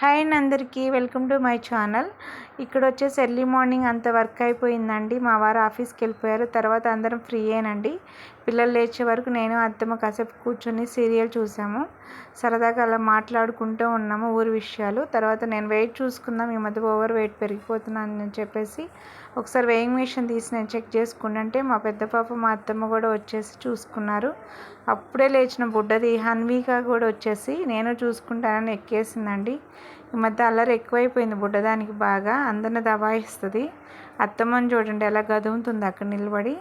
Hi and అందరికీ. Welcome to my channel. ఇక్కడ వచ్చేసి ఎర్లీ మార్నింగ్ అంత వర్క్ అయిపోయిందండి. మా వారు ఆఫీస్కి వెళ్ళిపోయారు. తర్వాత అందరం ఫ్రీ అయ్యానండి పిల్లలు లేచే వరకు నేను అత్తమ్మ కాసేపు కూర్చొని సీరియల్ చూసాము. సరదాగా అలా మాట్లాడుకుంటూ ఉన్నాము ఊరి విషయాలు. తర్వాత నేను వెయిట్ చూసుకుందాం ఈ మధ్య ఓవర్ వెయిట్ పెరిగిపోతున్నాను అని చెప్పేసి ఒకసారి వెయింగ్ మిషన్ తీసి నేను చెక్ చేసుకుంటే మా పెద్ద పాప మా అత్తమ్మ కూడా వచ్చేసి చూసుకున్నారు. అప్పుడే లేచిన బుడ్డది హన్వీగా కూడా వచ్చేసి నేను చూసుకుంటానని ఎక్కేసిందండి. ఈ మధ్య అల్లరి ఎక్కువైపోయింది బుడ్డదానికి బాగా. అందరిని దబాయిస్తుంది. అత్తమ్మని చూడండి ఎలా గదుముతుంది అక్కడ నిలబడి.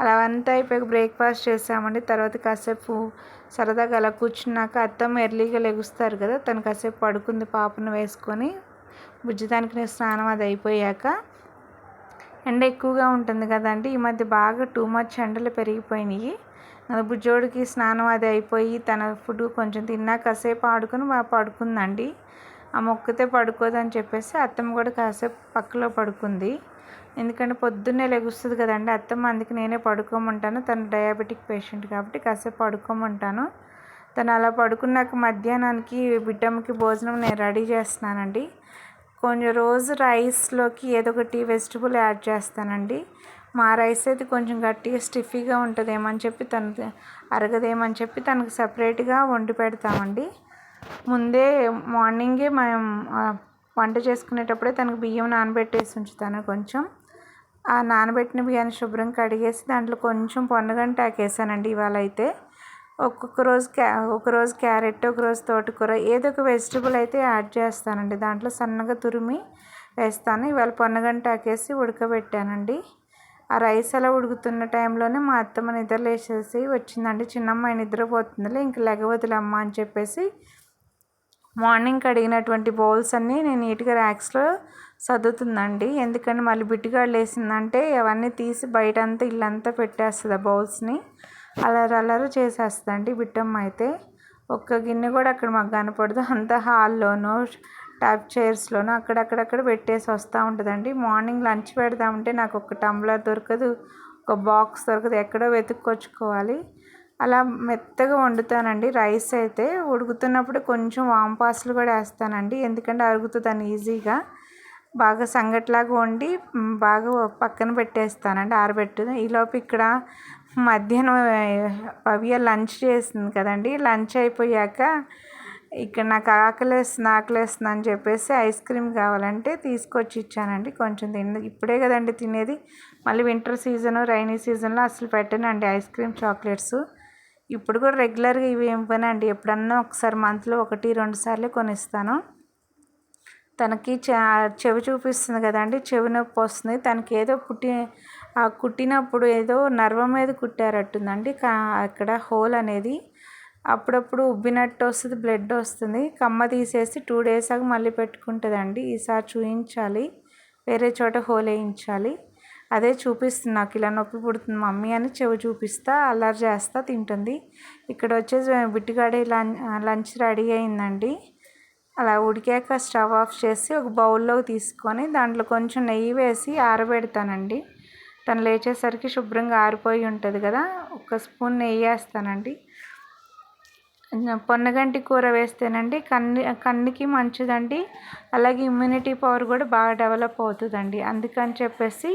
అలా అంతా అయిపోయి బ్రేక్ఫాస్ట్ చేసామండి. తర్వాత కాసేపు సరదాగా అలా కూర్చున్నాక అత్తమ్మ ఎర్లీగా లెగుస్తారు కదా తను కాసేపు పడుకుంది పాపను వేసుకొని. బుజ్జిదానికి స్నానం అది అయిపోయాక ఎండ ఎక్కువగా ఉంటుంది కదండి ఈ మధ్య బాగా టూ మచ్ ఎండలు పెరిగిపోయినాయి. బుజ్జోడికి స్నానం అది అయిపోయి తన ఫుడ్ కొంచెం తిన్నా కాసేపు ఆడుకొని బాగా పడుకుందండి. ఆ మొక్కతే పడుకోదని చెప్పేసి అత్తమ్మ కూడా కాసేపు పక్కలో పడుకుంది. ఎందుకంటే పొద్దున్నే లెగుస్తుంది కదండి. అత్తమ్మ అందుకే నేనే పడుకోమంటాను. తను డయాబెటిక్ పేషెంట్ కాబట్టి కాసేపు పడుకోమంటాను. తను అలా పడుకున్నాక మధ్యాహ్నానికి బిడ్డమ్మకి భోజనం నేను రెడీ చేస్తున్నానండి. కొంచెం రోజు రైస్లోకి ఏదో ఒకటి వెజిటబుల్ యాడ్ చేస్తానండి. మా రైస్ అయితే కొంచెం గట్టిగా స్టిఫీగా ఉంటుందేమని చెప్పి తను అరగదేమని చెప్పి తనకు సపరేట్గా వండి పెడతామండి. ముందే మార్నింగే మేము వంట చేసుకునేటప్పుడే తనకు బియ్యం నానబెట్టేసి ఉంచుతాను కొంచెం. ఆ నానబెట్టిన బియ్యాన్ని శుభ్రం కడిగేసి దాంట్లో కొంచెం పొన్నగంట ఆకేసానండి ఇవాళ అయితే ఒక్కొక్క రోజు క్యా ఒకరోజు క్యారెట్ ఒకరోజు తోటకూర ఏదో ఒక వెజిటబుల్ అయితే యాడ్ చేస్తానండి. దాంట్లో సన్నగా తురిమి వేస్తాను. ఇవాళ పొన్నగంట ఆకేసి ఉడకబెట్టానండి. ఆ రైస్ అలా ఉడుకుతున్న టైంలోనే మా అత్తమ్మ నిద్రలేసేసి వచ్చిందండి. చిన్నమ్మాయి నిద్రపోతుందిలే ఇంక లెగవదులమ్మ అని చెప్పేసి మార్నింగ్ కడిగినటువంటి బౌల్స్ అన్నీ నేను నీట్గా ర్యాక్స్లో సర్దుతుందండి. ఎందుకంటే మళ్ళీ బిట్టుగాళ్ళు వేసిందంటే అవన్నీ తీసి బయట అంతా ఇల్లంతా పెట్టేస్తుంది ఆ బౌల్స్ని. అలరి అలరు చేసేస్తుందండి బిట్టమ్మ అయితే. ఒక్క గిన్నె కూడా అక్కడ మాకు కనపడదు. అంతా హాల్లోనూ ట్యాప్ చైర్స్లోనూ అక్కడక్కడక్కడ పెట్టేసి వస్తూ ఉంటుందండి. మార్నింగ్ లంచ్ పెడదామంటే నాకు ఒక టంబ్లర్ దొరకదు. ఒక బాక్స్ దొరకదు. ఎక్కడో వెతుక్కొచ్చుకోవాలి. అలా మెత్తగా వండుతానండి. రైస్ అయితే ఉడుకుతున్నప్పుడు కొంచెం వాంపాసులు కూడా వేస్తానండి. ఎందుకంటే అరుగుతుందని ఈజీగా. బాగా సంగట్లాగా వండి బాగా పక్కన పెట్టేస్తానండి ఆరబెట్టు ఈలోపు ఇక్కడ మధ్యాహ్నం పవియ లంచ్ చేసింది కదండి. లంచ్ అయిపోయాక ఇక్కడ నాకు ఆకలేస్తుంది ఆకలేస్తుంది అని చెప్పేసి ఐస్ క్రీమ్ కావాలంటే తీసుకొచ్చి ఇచ్చానండి. కొంచెం తిన్న ఇప్పుడే కదండి తినేది. మళ్ళీ వింటర్ సీజను రైనీ సీజన్లో అసలు పెట్టానండి ఐస్ క్రీమ్ చాక్లెట్స్. ఇప్పుడు కూడా రెగ్యులర్గా ఇవి ఇవ్వనండి. ఎప్పుడన్నా ఒకసారి మంత్లో ఒకటి రెండు సార్లు కొనిస్తాను. తనకి చెవి చూపిస్తుంది కదండి చెవి నొప్పి వస్తుంది. తనకి ఏదో పుట్టి ఆ కుట్టినప్పుడు ఏదో నర్వ మీద కుట్టారట్టుందండి. కా అక్కడ హోల్ అనేది అప్పుడప్పుడు ఉబ్బినట్టు వస్తుంది బ్లడ్ వస్తుంది. కమ్మ తీసేసి టూ డేస్ ఆగి మళ్ళీ పెట్టుకుంటుందండి. ఈసారి చూయించాలి. వేరే చోట హోల్ వేయించాలి. అదే చూపిస్తుంది. నాకు ఇలా నొప్పి పుడుతుంది మమ్మీ అని చెవి చూపిస్తా అల్లరి చేస్తా తింటుంది. ఇక్కడ వచ్చేసి బిట్టుగాడి లంచ్ రెడీ అయిందండి. అలా ఉడికాక స్టవ్ ఆఫ్ చేసి ఒక బౌల్లోకి తీసుకొని దాంట్లో కొంచెం నెయ్యి వేసి ఆరబెడతానండి. తను లేచేసరికి శుభ్రంగా ఆరిపోయి ఉంటుంది కదా ఒక స్పూన్ నెయ్యి వేస్తానండి. పొన్నగంటి కూర వేస్తేనండి కన్ను కన్నుకి మంచిదండి. అలాగే ఇమ్యూనిటీ పవర్ కూడా బాగా డెవలప్ అవుతుందండి. అందుకని చెప్పేసి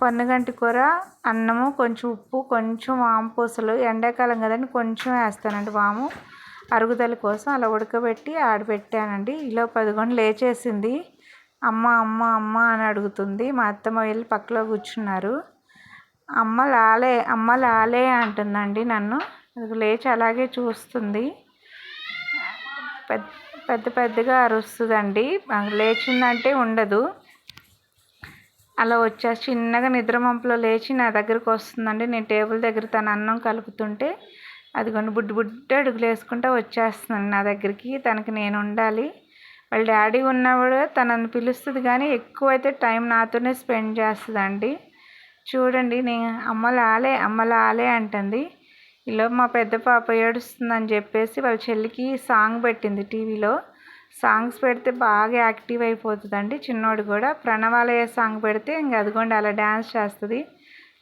పొన్నగంటి కూర అన్నము కొంచెం ఉప్పు కొంచెం వాము పూసలు ఎండాకాలం కదండి కొంచెం వేస్తానండి వాము. అరుగుదల కోసం అలా ఉడకబెట్టి ఆడబెట్టానండి. ఇలా పదకొండు లేచేసింది. అమ్మ అమ్మ అమ్మ అని అడుగుతుంది. మా అత్తమ్మ వెళ్ళి పక్కలో కూర్చున్నారు. అమ్మ లాలే అమ్మ లాలే అంటుందండి నన్ను. లేచి అలాగే చూస్తుంది. పెద్ద పెద్ద పెద్దగా అరుస్తుందండి. లేచిందంటే ఉండదు. అలా వచ్చేసి చిన్నగా నిద్రమంపులో లేచి నా దగ్గరకు వస్తుందండి. నేను టేబుల్ దగ్గర తన అన్నం కలుపుతుంటే అదిగోండి బుడ్డి బుడ్డి అడుగులు వేసుకుంటూ వచ్చేస్తున్నాను నా దగ్గరికి. తనకి నేను ఉండాలి. వాళ్ళ డాడీ ఉన్నప్పుడు తనని పిలుస్తుంది కానీ ఎక్కువైతే టైం నాతోనే స్పెండ్ చేస్తుందండి. చూడండి నేను అమ్మలు ఆలే అమ్మ ఆలే అంటుంది. ఇలా మా పెద్ద పాప ఏడుస్తుందని చెప్పేసి వాళ్ళ చెల్లికి సాంగ్ పెట్టింది టీవీలో. సాంగ్స్ పెడితే బాగా యాక్టివ్ అయిపోతుందండి. చిన్నోడు కూడా ప్రణవాలయ సాంగ్ పెడితే ఇంక అదిగోండి అలా డ్యాన్స్ చేస్తుంది.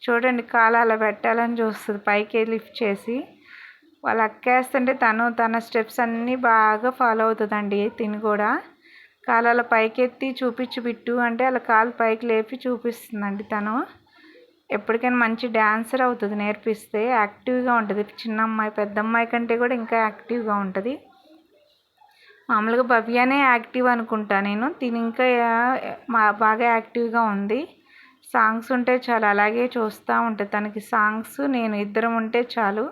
చూడండి కాలు అలా పెట్టాలని చూస్తుంది పైకి లిఫ్ట్ చేసి. వాళ్ళు అక్కేస్తుంటే తను తన స్టెప్స్ అన్నీ బాగా ఫాలో అవుతుందండి తిని కూడా. కాలు అలా పైకెత్తి చూపించి బిట్టు అంటే అలా కాలు పైకి లేపి చూపిస్తుందండి తను. ఎప్పటికైనా మంచి డ్యాన్సర్ అవుతుంది నేర్పిస్తే యాక్టివ్గా ఉంటుంది. చిన్న అమ్మాయి పెద్ద అమ్మాయి కంటే కూడా ఇంకా యాక్టివ్గా ఉంటుంది. మామూలుగా భవ్యనే యాక్టివ్ అనుకుంటా నేను. తిని ఇంకా మా బాగా యాక్టివ్గా ఉంది. సాంగ్స్ ఉంటే చాలు అలాగే చూస్తూ ఉంటుంది. తనకి సాంగ్స్ నేను ఇద్దరం ఉంటే చాలు.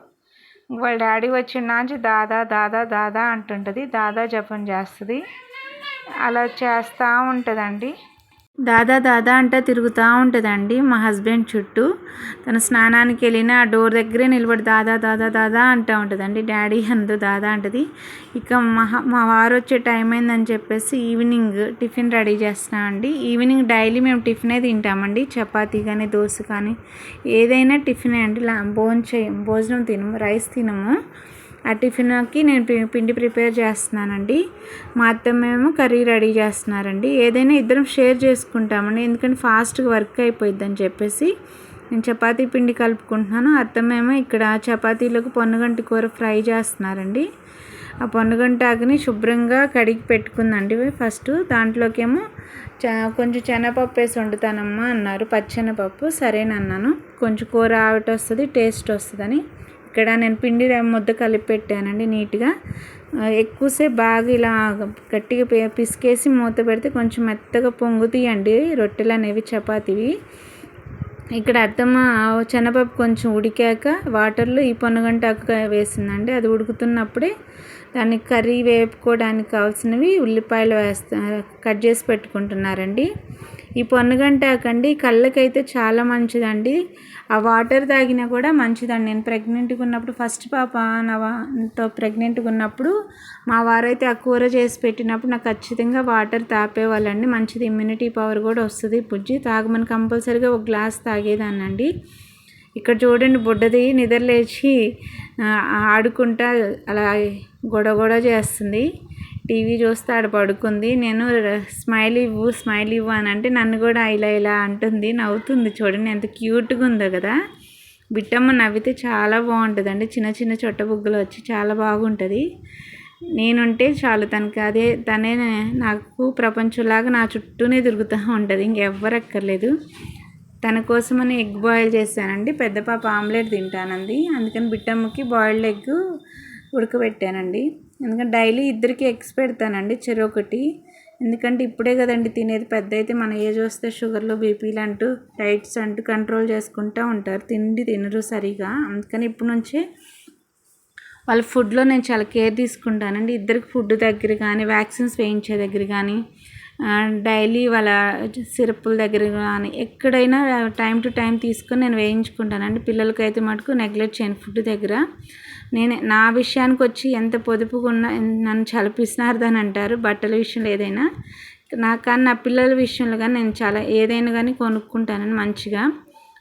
వాళ్ళ డాడీ వచ్చినాంచి దాదా దాదా దాదా అంటుంటుంది. దాదా జపం చేస్తుంది. అలా చేస్తూ ఉంటుందండి. దాదా దాదా అంటే తిరుగుతూ ఉంటుందండి మా హస్బెండ్ చుట్టూ. తను స్నానానికి వెళ్ళిన ఆ డోర్ దగ్గరే నిలబడి దాదా దాదా దాదా అంటూ ఉంటుందండి. డాడీ అందు దాదా అంటది. ఇక మా మా వారు వచ్చే టైం అయిందని చెప్పేసి ఈవినింగ్ టిఫిన్ రెడీ చేస్తున్నా అండి. ఈవినింగ్ డైలీ మేము టిఫినే తింటామండి. చపాతీ కానీ దోశ కానీ ఏదైనా టిఫినే అండి. భోజనం చేయం భోజనం తినము రైస్ తినము. ఆ టిఫిన్కి నేను పిండి ప్రిపేర్ చేస్తున్నానండి. మా అత్తమ్మేమో కర్రీ రెడీ చేస్తున్నారండి. ఏదైనా ఇద్దరం షేర్ చేసుకుంటామండి. ఎందుకంటే ఫాస్ట్గా వర్క్ అయిపోయిద్దని చెప్పేసి నేను చపాతీ పిండి కలుపుకుంటున్నాను. అత్తమ్మేమో ఇక్కడ చపాతీలకు పొన్నగంటి కూర ఫ్రై చేస్తున్నారండి. ఆ పొన్నగంటి ఆకుని శుభ్రంగా కడిగి పెట్టుకుందండి. ఫస్ట్ దాంట్లోకేమో చ కొంచెం శనగపప్పు వేసి వండుతానమ్మా అన్నారు. పచ్చెనపప్పు సరేనన్నాను. కొంచెం కూర ఆవిట వస్తుంది టేస్ట్ వస్తుందని ఇక్కడ నేను పిండి ముద్ద కలిపి పెట్టానండి నీట్గా. ఎక్కువసేపు బాగా ఇలా గట్టిగా పిసికేసి మూత పెడితే కొంచెం మెత్తగా పొంగుతాయండి రొట్టెలు అనేవి చపాతీవి. ఇక్కడ అత్తమ్మ శనగపప్పు కొంచెం ఉడికాక వాటర్లో ఈ పొన్నగంట వేసిందండి. అది ఉడుకుతున్నప్పుడే దాన్ని కర్రీ వేపుకోవడానికి కావాల్సినవి ఉల్లిపాయలు వేస్తా కట్ చేసి పెట్టుకుంటున్నారండి. ఈ పొన్నగంటాకండి కళ్ళకైతే చాలా మంచిదండి. ఆ వాటర్ తాగినా కూడా మంచిదండి. నేను ప్రెగ్నెంట్గా ఉన్నప్పుడు ఫస్ట్ పాప నాతో ప్రెగ్నెంట్గా ఉన్నప్పుడు మా వారైతే ఆ కూర చేసి పెట్టినప్పుడు నాకు ఖచ్చితంగా వాటర్ తాపేవాళ్ళండి. మంచిది ఇమ్యూనిటీ పవర్ కూడా వస్తుంది బుజ్జి. తాగమని కంపల్సరీగా ఒక గ్లాస్ తాగేదానండి ఇక్కడ చూడండి బుడ్డది నిద్రలేచి ఆడుకుంటా అలా గొడవ గొడవ చేస్తుంది. టీవీ చూస్తే ఆడ పడుకుంది. నేను స్మైల్ ఇవ్వు స్మైల్ ఇవ్వు అని అంటే నన్ను కూడా ఇలా ఇలా అంటుంది. నవ్వుతుంది చూడండి ఎంత క్యూట్గా ఉందో కదా. బిట్టమ్మ నవ్వితే చాలా బాగుంటుందండి. చిన్న చిన్న చొట్ట బుగ్గలు వచ్చి చాలా బాగుంటుంది. నేనుంటే చాలు తనకి అదే తనే నాకు ప్రపంచంలాగా నా చుట్టూనే తిరుగుతూ ఉంటుంది. ఇంకెవ్వరు ఎక్కర్లేదు తన కోసమని ఎగ్ బాయిల్ చేశానండి. పెద్ద పాప ఆమ్లెట్ తింటానంది. అందుకని బిట్టమ్మకి బాయిల్డ్ ఎగ్ ఉడకబెట్టానండి. ఎందుకంటే డైలీ ఇద్దరికి ఎగ్స్ పెడతానండి చెరొకటి. ఎందుకంటే ఇప్పుడే కదండి తినేది పెద్ద అయితే మన ఏజ్ వస్తే షుగర్లు బీపీలు అంటూ డైట్స్ అంటూ కంట్రోల్ చేసుకుంటూ ఉంటారు. తిండి తినరు సరిగా. అందుకని ఇప్పటి నుంచే వాళ్ళ ఫుడ్లో నేను చాలా కేర్ తీసుకుంటానండి. ఇద్దరికి ఫుడ్ దగ్గర కానీ వ్యాక్సిన్స్ వేయించే దగ్గర కానీ డైలీ వాళ్ళ సిరప్పుల దగ్గర కానీ ఎక్కడైనా టైం టు టైం తీసుకొని నేను వేయించుకుంటానండి పిల్లలకైతే మటుకు నెగ్లెక్ట్ చేయను ఫుడ్ దగ్గర. నేను నా విషయానికి వచ్చి ఎంత పొదుపుగా ఉన్న నన్ను చలిపిస్తున్నారని అంటారు బట్టల విషయంలో ఏదైనా. నా కానీ నా పిల్లల విషయంలో కానీ నేను చాలా ఏదైనా కానీ కొనుక్కుంటానని మంచిగా.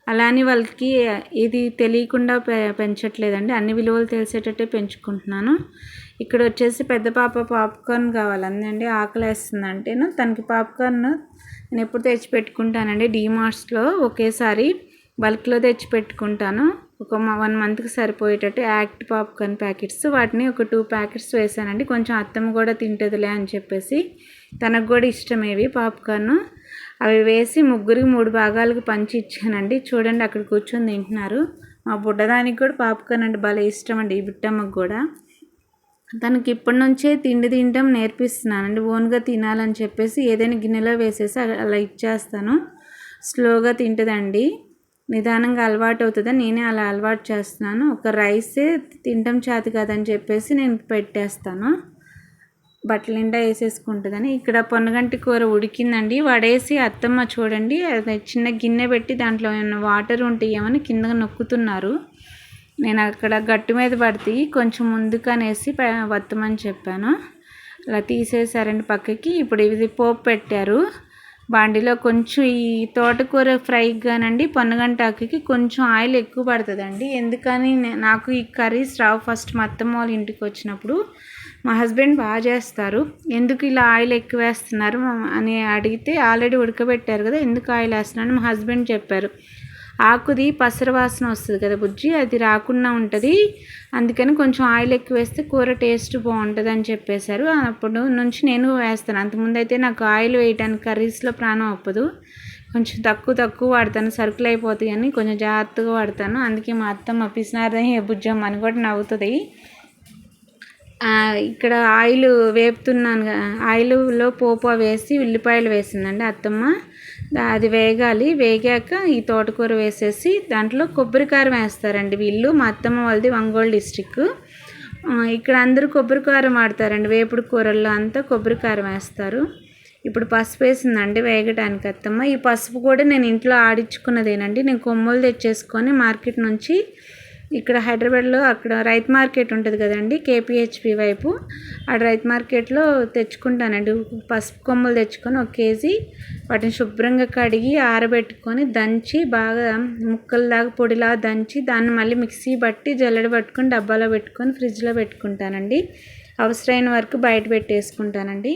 అలానే వాళ్ళకి ఇది తెలియకుండా పె పెంచట్లేదండి. అన్ని విలువలు తెలిసేటట్టే పెంచుకుంటున్నాను. ఇక్కడ వచ్చేసి పెద్ద పాప పాప్కార్న్ కావాలందండి ఆకలి వేస్తుందంటేను తనకి పాప్కార్న్ నేను ఎప్పుడు తెచ్చి పెట్టుకుంటానండి డీమార్ట్స్లో ఒకేసారి బల్క్లో తెచ్చి పెట్టుకుంటాను ఒక వన్ మంత్కి సరిపోయేటట్టు యాక్ట్ పాప్కార్న్ ప్యాకెట్స్. వాటిని ఒక టూ ప్యాకెట్స్ వేసానండి. కొంచెం అత్తమ్మ కూడా తింటుందిలే అని చెప్పేసి తనకు కూడా ఇష్టమేవి పాప్కార్న్. అవి వేసి ముగ్గురికి మూడు భాగాలకు పంచి ఇచ్చానండి. చూడండి అక్కడ కూర్చొని తింటున్నారు. మా బుడ్డదానికి కూడా పాప్కార్న్ అంటే భలే ఇష్టం అండి ఈ బిట్టమ్మకు కూడా. తనకి ఇప్పటి నుంచే తిండి తినడం నేర్పిస్తున్నానండి. ఓన్గా తినాలని చెప్పేసి ఏదైనా గిన్నెలో వేసేసి అలా ఇచ్చేస్తాను. స్లోగా తింటుందండి. నిదానంగా అలవాటు అవుతుందా? నేనే అలా అలవాటు చేస్తున్నాను. ఒక రైసే తినడం చేతి కాదని చెప్పేసి నేను పెట్టేస్తాను. బట్టల నిండా వేసేసుకుంటుందని. ఇక్కడ పొన్నగంటి కూర ఉడికిందండి. వడేసి అత్తమ్మ చూడండి అది చిన్న గిన్నె పెట్టి దాంట్లో ఏమైనా వాటర్ ఉంటాయేమని కింద నొక్కుతున్నారు. నేను అక్కడ గట్టు మీద పడితే కొంచెం ముందుకు అనేసి వత్తమని చెప్పాను. అలా తీసేసారండి పక్కకి. ఇప్పుడు ఇది పోపు పెట్టారు. బాండిలో కొంచెం ఈ తోటకూర ఫ్రై కానండి పొన్నగంటాకి కొంచెం ఆయిల్ ఎక్కువ పడుతుందండి. ఎందుకని నాకు ఈ కర్రీస్ రావు ఫస్ట్ మా అత్తమ్మ వాళ్ళ ఇంటికి వచ్చినప్పుడు మా హస్బెండ్ బాగా చేస్తారు. ఎందుకు ఇలా ఆయిల్ ఎక్కువ వేస్తున్నారు? అని అడిగితే ఆల్రెడీ ఉడకబెట్టారు కదా ఎందుకు ఆయిల్ వేస్తున్నాను మా హస్బెండ్ చెప్పారు. ఆకుది పసర వాసన వస్తుంది కదా బుజ్జి అది రాకుండా ఉంటుంది. అందుకని కొంచెం ఆయిల్ ఎక్కువ వేస్తే కూర టేస్ట్ బాగుంటుంది అని చెప్పేశారు. అప్పుడు నుంచి నేను వేస్తాను. అంతకుముందు అయితే నాకు ఆయిల్ వేయడానికి కర్రీస్లో ప్రాణం అప్పదు కొంచెం తక్కువ తక్కువ వాడతాను. సరుకులు అయిపోతాయి అని కొంచెం జాగ్రత్తగా వాడతాను. అందుకే మా అత్తమ్మ పిసినారని బుజ్జమ్మ అని కూడా నవ్వుతుంది. ఇక్కడ ఆయిల్ వేపుతున్నాను ఆయిల్లో పోపు వేసి ఉల్లిపాయలు వేసిందండి అత్తమ్మ. అది వేగాలి. వేగాక ఈ తోటకూర వేసేసి దాంట్లో కొబ్బరికారం వేస్తారండి వీళ్ళు. మా అత్తమ్మ వాళ్ళది ఒంగోలు డిస్టిక్ ఇక్కడ అందరూ కొబ్బరికారం వాడతారండి. వేపుడు కూరల్లో అంతా కొబ్బరికారం వేస్తారు. ఇప్పుడు పసుపు వేసిందండి వేగటానికి అత్తమ్మ. ఈ పసుపు కూడా నేను ఇంట్లో ఆడించుకున్నదేనండి. నేను కొమ్ములు తెచ్చేసుకొని మార్కెట్ నుంచి ఇక్కడ హైదరాబాద్లో అక్కడ రైతు మార్కెట్ ఉంటుంది కదండి కేపీహెచ్పి వైపు. ఆ రైతు మార్కెట్లో తెచ్చుకుంటానండి. పసుపు కొమ్మలు తెచ్చుకొని ఒక కేజీ వాటిని శుభ్రంగా కడిగి ఆరబెట్టుకొని దంచి బాగా ముక్కలలాగా పొడిలా దంచి దాన్ని మళ్ళీ మిక్సీ బట్టి జల్లెడ పట్టుకొని డబ్బాలో పెట్టుకొని ఫ్రిడ్జ్లో పెట్టుకుంటానండి. అవసరమైన వరకు బయట పెట్టేసుకుంటానండి.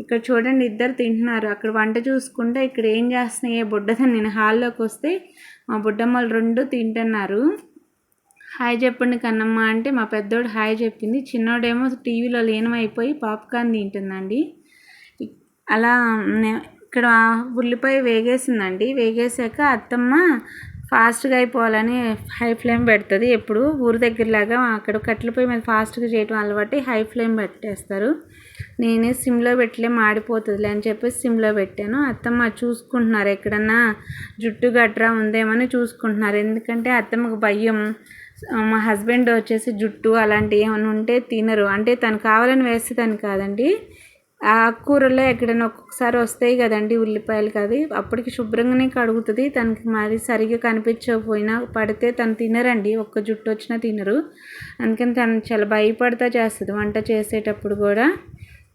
ఇక్కడ చూడండి ఇద్దరు తింటున్నారు. అక్కడ వంట చూసుకుంటే ఇక్కడ ఏం చేస్తున్నాయి బుడ్డదని నేను హాల్లోకి వస్తే మా బుడ్డమ్మలు రెండు తింటున్నారు. హాయ్ చెప్పండి కన్నమ్మ అంటే మా పెద్దోడు హాయ్ చెప్పింది. చిన్నోడేమో టీవీలో లీనమైపోయి పాప్కార్న్ తింటుందండి. అలా ఇక్కడ ఉల్లిపాయ వేగేసిందండి. వేగేసాక అత్తమ్మ ఫాస్ట్గా అయిపోవాలని హై ఫ్లేమ్ పెడుతుంది. ఎప్పుడు ఊరి దగ్గరలాగా అక్కడ కట్టెల పొయ్యి మీద ఫాస్ట్గా చేయటం అలవాటు హై ఫ్లేమ్ పెట్టేస్తారు. నేనే సిమ్లో పెట్టలే మాడిపోతుందిలే అని చెప్పేసి సిమ్లో పెట్టాను. అత్తమ్మ చూసుకుంటున్నారు ఎక్కడన్నా జుట్టు గట్రా ఉందేమని చూసుకుంటున్నారు. ఎందుకంటే అత్తమ్మకు భయం. మా హస్బెండ్ వచ్చేసి జుట్టు అలాంటివి ఏమైనా ఉంటే తినరు. అంటే తను కావాలని వేస్తే తను కాదండి. ఆకుకూరలో ఎక్కడైనా ఒక్కొక్కసారి వస్తాయి కదండి ఉల్లిపాయలు కాదు అప్పటికి శుభ్రంగానే కడుగుతుంది. తనకి మరి సరిగ్గా కనిపించకపోయినా పడితే తను తినరండి. ఒక్క జుట్టు వచ్చినా తినరు. అందుకని తను చాలా భయపడతా చేస్తుంది. వంట చేసేటప్పుడు కూడా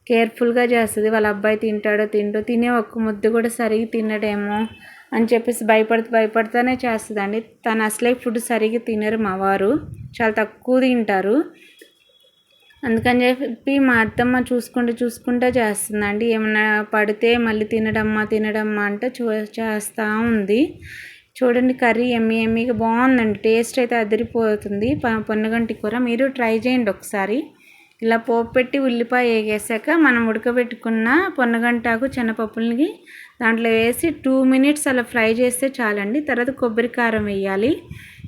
కేర్ఫుల్గా చేస్తుంది. వాళ్ళ అబ్బాయి తింటాడో తింటో తినే ఒక్క ముద్దు కూడా సరిగ్గా తినడేమో. అని చెప్పేసి భయపడుతూ భయపడుతూనే చేస్తుందండి. తను అసలే ఫుడ్ సరిగ్గా తినరు మా వారు. చాలా తక్కువ తింటారు. అందుకని చెప్పి మా అత్తమ్మ చూసుకుంటూ చూసుకుంటూ చేస్తుందండి. ఏమన్నా పడితే మళ్ళీ తినడమ్మా తినడమ్మా అంటే చూ చేస్తూ ఉంది. చూడండి కర్రీ ఎమ్మి ఎమ్మిగా బాగుందండి. టేస్ట్ అయితే అదిరిపోతుంది. పొన్నగంటి కూర మీరు ట్రై చేయండి ఒకసారి. ఇలా పోపు పెట్టి ఉల్లిపాయ వేగేసాక మనం ఉడకబెట్టుకున్న పొన్నగంటాకు శనగపప్పులకి దాంట్లో వేసి టూ మినిట్స్ అలా ఫ్రై చేస్తే చాలండి. తర్వాత కొబ్బరి కారం వేయాలి.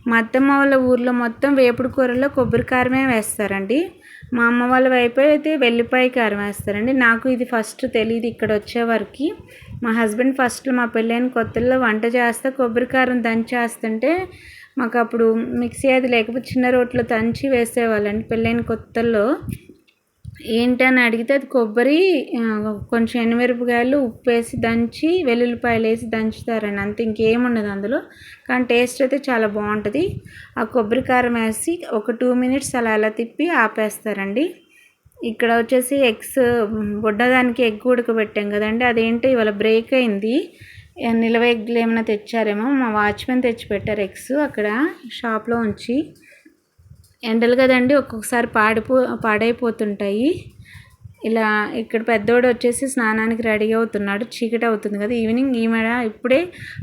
మా అత్తమ్మ వాళ్ళ ఊర్లో మొత్తం వేపుడు కూరలో కొబ్బరి కారమే వేస్తారండి. మా అమ్మ వాళ్ళ వైపు అయితే వెల్లిపాయ కారం వేస్తారండి. నాకు ఇది ఫస్ట్ తెలియదు ఇక్కడ వచ్చేవరకు మా హస్బెండ్ ఫస్ట్ మా పెళ్ళైన కొత్తల్లో వంట చేస్తే కొబ్బరి కారం దంచేస్తుంటే మాకు అప్పుడు మిక్సీ అది లేకపోతే చిన్న రోట్లో దంచి వేసేవాళ్ళండి పెళ్ళైన కొత్తల్లో. ఏంటని అడిగితే అది కొబ్బరి కొంచెం ఎనిమిరపకాయలు ఉప్పు వేసి దంచి వెల్లుల్లిపాయలు వేసి దంచుతారండి. అంతే ఇంకేముండదు అందులో. కానీ టేస్ట్ అయితే చాలా బాగుంటుంది. ఆ కొబ్బరి కారం వేసి ఒక టూ మినిట్స్ అలా అలా తిప్పి ఆపేస్తారండి. ఇక్కడ వచ్చేసి ఎగ్స్ బుడ్డదానికి ఎగ్ ఉడకబెట్టాం కదండి. అదేంటో ఇవాళ బ్రేక్ అయింది. నిలవ ఎగ్లు ఏమైనా తెచ్చారేమో. మా వాచ్మెన్ తెచ్చి పెట్టారు ఎగ్స్ అక్కడ షాప్లో ఉంచి. ఎండలు కదండి ఒక్కొక్కసారి పాడిపో పాడైపోతుంటాయి. ఇలా ఇక్కడ పెద్దోడు వచ్చేసి స్నానానికి రెడీ అవుతున్నాడు చీకటి అవుతుంది కదా. ఈవినింగ్ మేడ ఇప్పుడే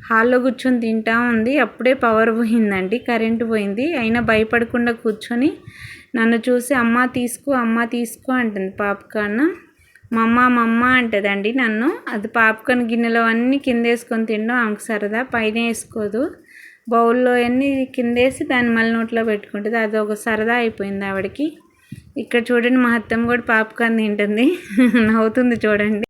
హాల్లో కూర్చొని తింటా ఉంది అప్పుడే పవర్ పోయిందండి కరెంటు పోయింది. అయినా భయపడకుండా కూర్చొని నన్ను చూసి అమ్మ తీసుకో అమ్మ తీసుకో అంటుంది పాప్కార్న్. మమ్మ మమ్మ అంటదండి నన్ను. అది పాప్కార్న్ గిన్నెలో అన్నీ కింద వేసుకొని తినడం ఆమెకు సరదా పైన వేసుకోదు. బౌల్లో ఎన్ని కిందేసి దాన్ని మళ్ళీ నోట్లో పెట్టుకుంటుంది. అది ఒక సరదా అయిపోయింది ఆవిడకి. ఇక్కడ చూడండి మా అత్తమ్మ కూడా పాప్కార్న్ తింటుంది. నవ్వుతుంది చూడండి.